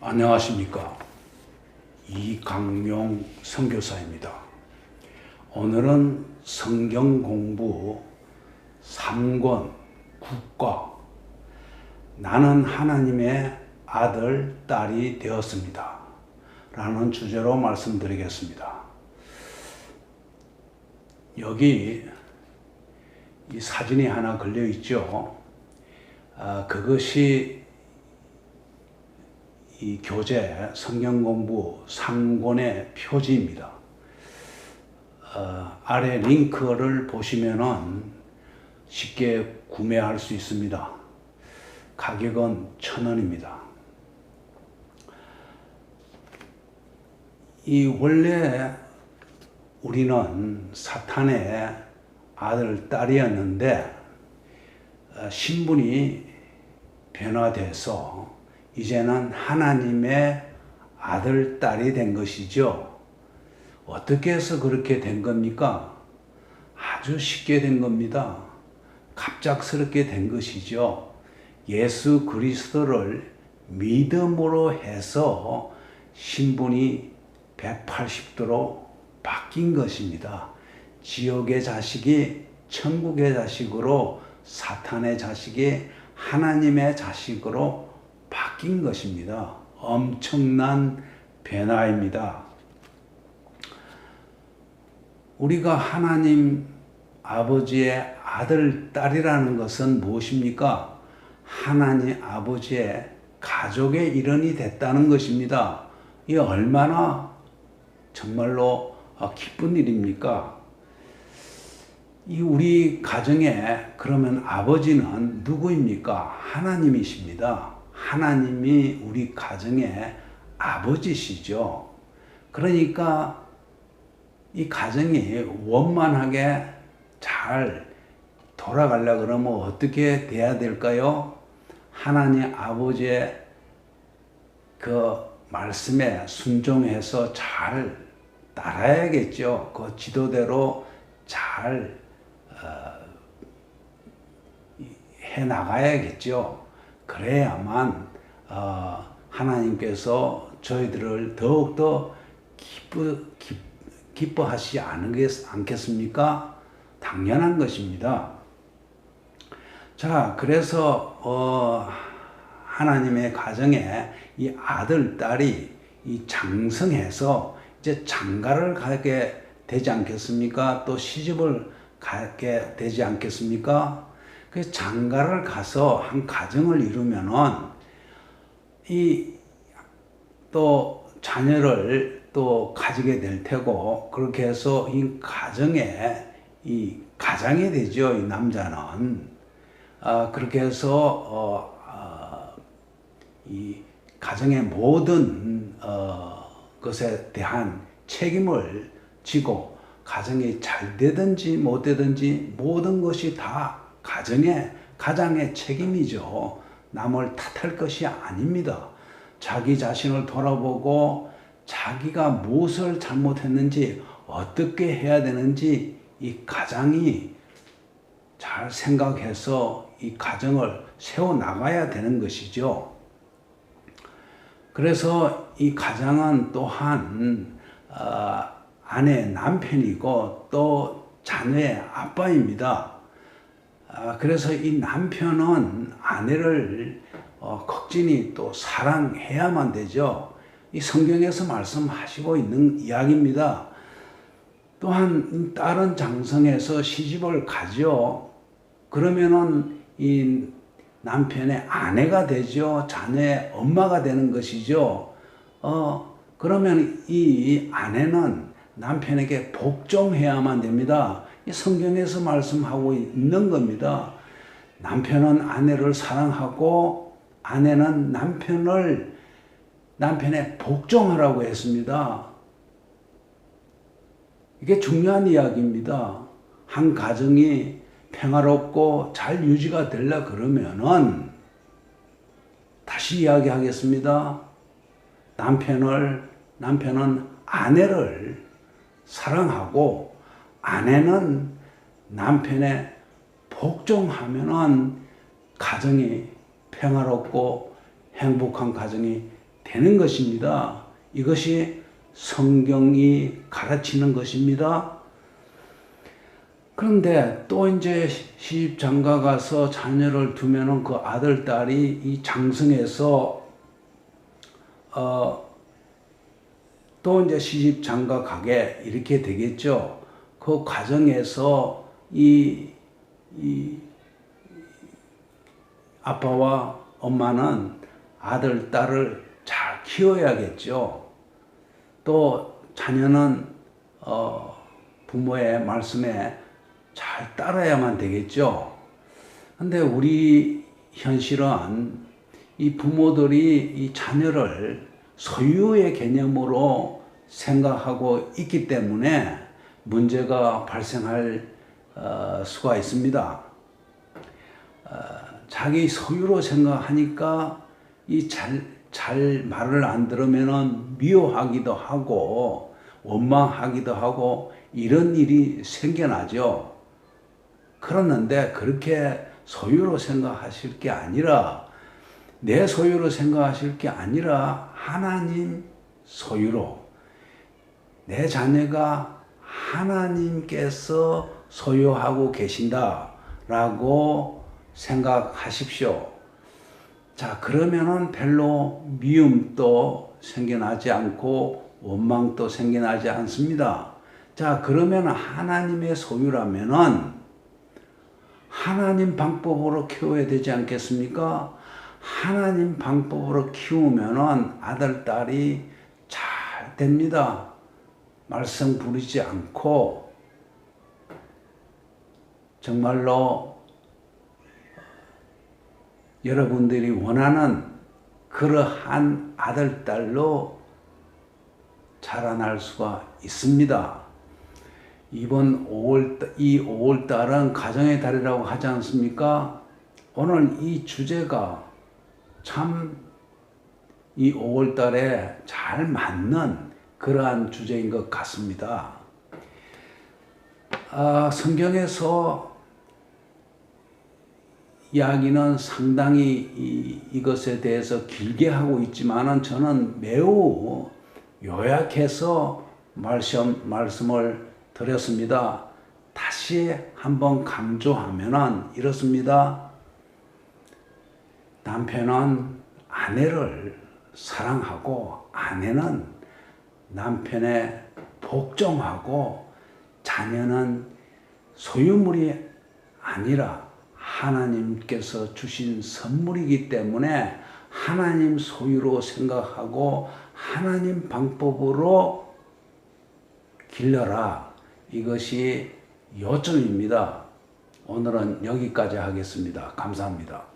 안녕하십니까. 이강용 선교사입니다. 오늘은 성경 공부 3권 국과 나는 하나님의 아들, 딸이 되었습니다. 라는 주제로 말씀드리겠습니다. 여기 이 사진이 하나 걸려 있죠. 아, 그것이 이 교재 성경 공부 3권의 표지입니다. 어, 아래 링크를 보시면은 쉽게 구매할 수 있습니다. 가격은 천 원입니다. 이 원래 우리는 사탄의 아들, 딸이었는데 어, 신분이 변화돼서 이제는 하나님의 아들, 딸이 된 것이죠. 어떻게 해서 그렇게 된 겁니까? 아주 쉽게 된 겁니다. 갑작스럽게 된 것이죠. 예수 그리스도를 믿음으로 해서 신분이 180도로 바뀐 것입니다. 지옥의 자식이 천국의 자식으로 사탄의 자식이 하나님의 자식으로 바뀐 것입니다. 엄청난 변화입니다. 우리가 하나님 아버지의 아들, 딸이라는 것은 무엇입니까? 하나님 아버지의 가족의 일원이 됐다는 것입니다. 이 얼마나 정말로 기쁜 일입니까? 이 우리 가정에 그러면 아버지는 누구입니까? 하나님이십니다. 하나님이 우리 가정의 아버지시죠. 그러니까 이 가정이 원만하게 잘 돌아가려 그러면 어떻게 돼야 될까요? 하나님 아버지의 그 말씀에 순종해서 잘 따라야겠죠. 그 지도대로 잘 어, 해 나가야겠죠. 그래야만 어, 하나님께서 저희들을 더욱더 기쁘, 기, 기뻐하시지 않겠습니까? 당연한 것입니다. 자, 그래서 어, 하나님의 가정에 이 아들, 딸이 이 장성해서 이제 장가를 가게 되지 않겠습니까? 또 시집을 가게 되지 않겠습니까? 그 장가를 가서 한 가정을 이루면은 이 또 자녀를 또 가지게 될 테고 그렇게 해서 이 가정에 이 가장이 되죠 이 남자는 아 그렇게 해서 어, 어, 이 가정의 모든 어, 것에 대한 책임을 지고 가정이 잘 되든지 못 되든지 모든 것이 다 가정의 가장의 책임이죠. 남을 탓할 것이 아닙니다. 자기 자신을 돌아보고 자기가 무엇을 잘못했는지 어떻게 해야 되는지 이 가장이 잘 생각해서 이 가정을 세워 나가야 되는 것이죠. 그래서 이 가장은 또한 어, 아내 남편이고 또 자녀의 아빠입니다. 아, 그래서 이 남편은 아내를 어, 극진히 또 사랑해야만 되죠. 이 성경에서 말씀하시고 있는 이야기입니다. 또한 딸은 장성해서 시집을 가죠. 그러면은 이 남편의 아내가 되죠. 자녀의 엄마가 되는 것이죠. 어, 그러면 이 아내는 남편에게 복종해야만 됩니다. 이 성경에서 말씀하고 있는 겁니다. 남편은 아내를 사랑하고 아내는 남편을 남편의 복종하라고 했습니다. 이게 중요한 이야기입니다. 한 가정이 평화롭고 잘 유지가 되려 그러면은 다시 이야기하겠습니다. 남편을 남편은 아내를 사랑하고 아내는 남편의 복종하면은 가정이 평화롭고 행복한 가정이 되는 것입니다. 이것이 성경이 가르치는 것입니다. 그런데 또 이제 시집 장가 가서 자녀를 두면은 그 아들 딸이 이 장성에서 어 또 이제 시집 장가 가게 이렇게 되겠죠. 그 과정에서 이, 이 아빠와 엄마는 아들, 딸을 잘 키워야겠죠. 또 자녀는 어, 부모의 말씀에 잘 따라야만 되겠죠. 근데 우리 현실은 이 부모들이 이 자녀를 소유의 개념으로 생각하고 있기 때문에 문제가 발생할 어, 수가 있습니다. 어, 자기 소유로 생각하니까 이 잘 잘 말을 안 들으면은 미워하기도 하고 원망하기도 하고 이런 일이 생겨나죠. 그렇는데 그렇게 소유로 생각하실 게 아니라 내 소유로 생각하실 게 아니라 하나님 소유로 내 자녀가 하나님께서 소유하고 계신다라고 생각하십시오. 자, 그러면은 별로 미움도 생겨나지 않고 원망도 생겨나지 않습니다. 자, 그러면 하나님의 소유라면은 하나님 방법으로 키워야 되지 않겠습니까? 하나님 방법으로 키우면은 아들, 딸이 잘 됩니다. 말썽 부리지 않고 정말로 여러분들이 원하는 그러한 아들, 딸로 자라날 수가 있습니다. 이번 5월, 이 5월 달은 가정의 달이라고 하지 않습니까? 오늘 이 주제가 참 이 5월 달에 잘 맞는 그러한 주제인 것 같습니다. 아, 성경에서 이야기는 상당히 이, 이것에 대해서 길게 하고 있지만은 저는 매우 요약해서 말씀, 말씀을 드렸습니다. 다시 한번 강조하면은 이렇습니다. 남편은 아내를 사랑하고 아내는 남편에 복종하고 자녀는 소유물이 아니라 하나님께서 주신 선물이기 때문에 하나님 소유로 생각하고 하나님 방법으로 길러라. 이것이 요점입니다. 오늘은 여기까지 하겠습니다. 감사합니다.